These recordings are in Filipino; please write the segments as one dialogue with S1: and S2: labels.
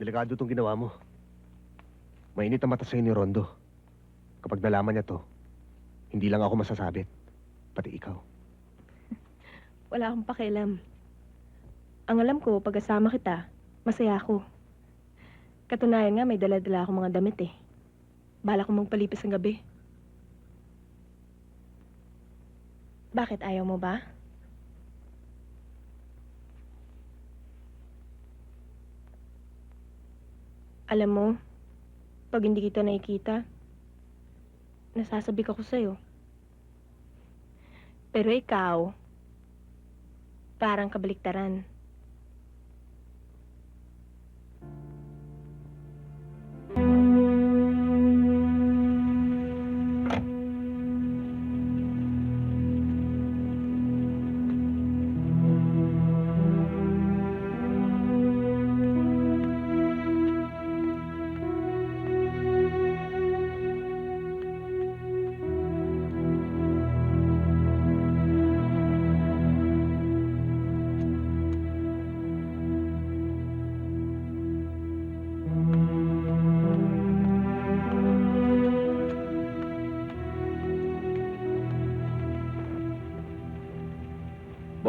S1: Delikado tong ginawa mo. Mainit ang mata sa'yo ni Rondo. Kapag nalaman niya to, hindi lang ako masasabit. Pati ikaw.
S2: Wala akong pakialam. Ang alam ko, pag-asama kita, masaya ako. Katunayan nga, may dala-dala akong mga damit eh. Bala ko magpalipas ng gabi. Bakit ayaw mo ba? Alam mo, pag hindi kita nakikita, nasasabik ako sa'yo. Pero ikaw, parang kabaliktaran.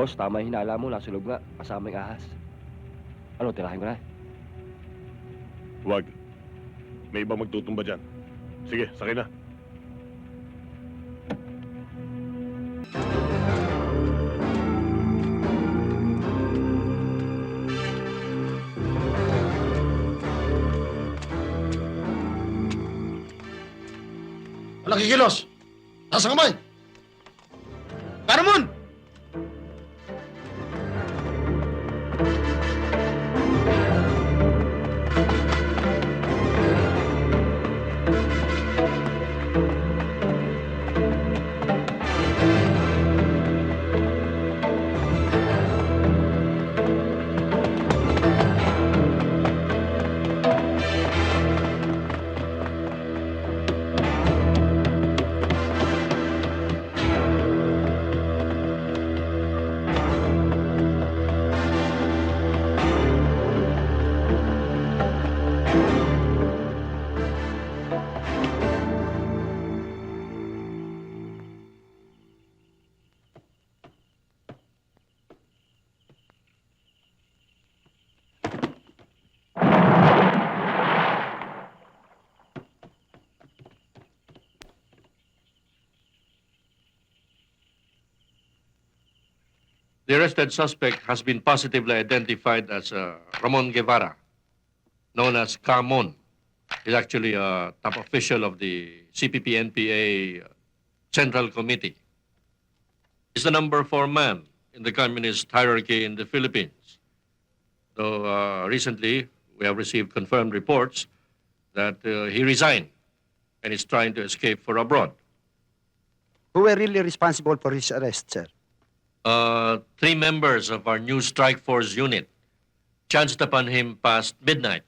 S3: Boss, tama yung hinala mo. Nasa loob nga. Kasama yung ahas. Ano, tirahin ko na?
S4: Huwag. May iba magtutumba dyan. Sige, sakay na.
S5: Walang kikilos. Nasa kamay.
S6: The arrested suspect has been positively identified as uh, Ramon Guevara, known as Camon. He's actually a top official of the CPP-NPA Central Committee. He's the number four man in the communist hierarchy in the Philippines. Though uh, recently we have received confirmed reports that uh, he resigned and is trying to escape for abroad.
S7: Who were really responsible for his arrest, sir?
S6: Uh, three members of our new strike force unit chanced upon him past midnight.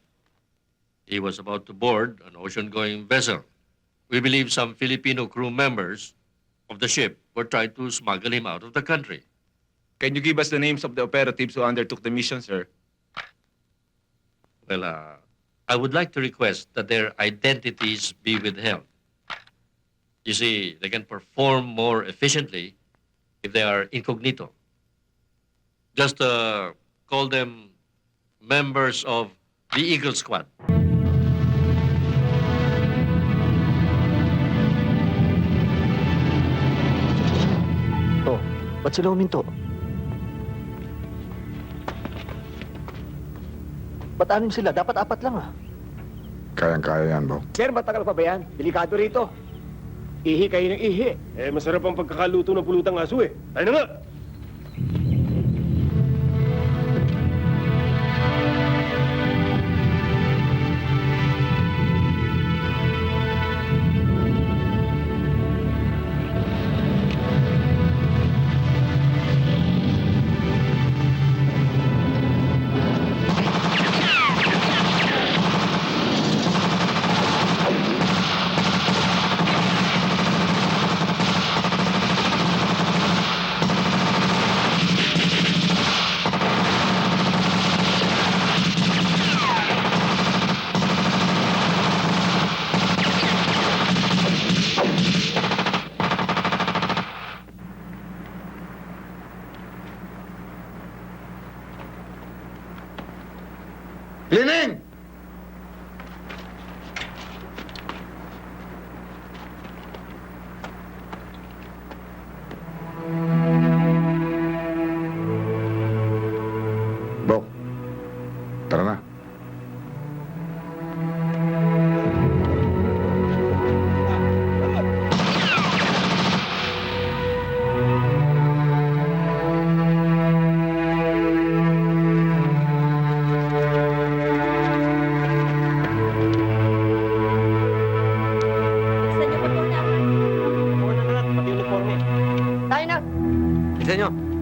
S6: He was about to board an ocean-going vessel. We believe some Filipino crew members of the ship were trying to smuggle him out of the country.
S8: Can you give us the names of the operatives who undertook the mission, sir?
S6: Well, uh, I would like to request that their identities be withheld. You see, they can perform more efficiently if they are incognito. Just uh, call them members of the Eagle Squad.
S7: Ba't sila huminto? Ba't anim sila? Dapat apat lang ah.
S5: Kayang-kaya yan, Bong.
S9: Sir, matagal pa ba yan? Delikado rito. Ihi kayo ng ihi.
S4: Eh, masarap ang pagkakaluto ng pulutang aso eh. Tayo na nga!
S3: diseño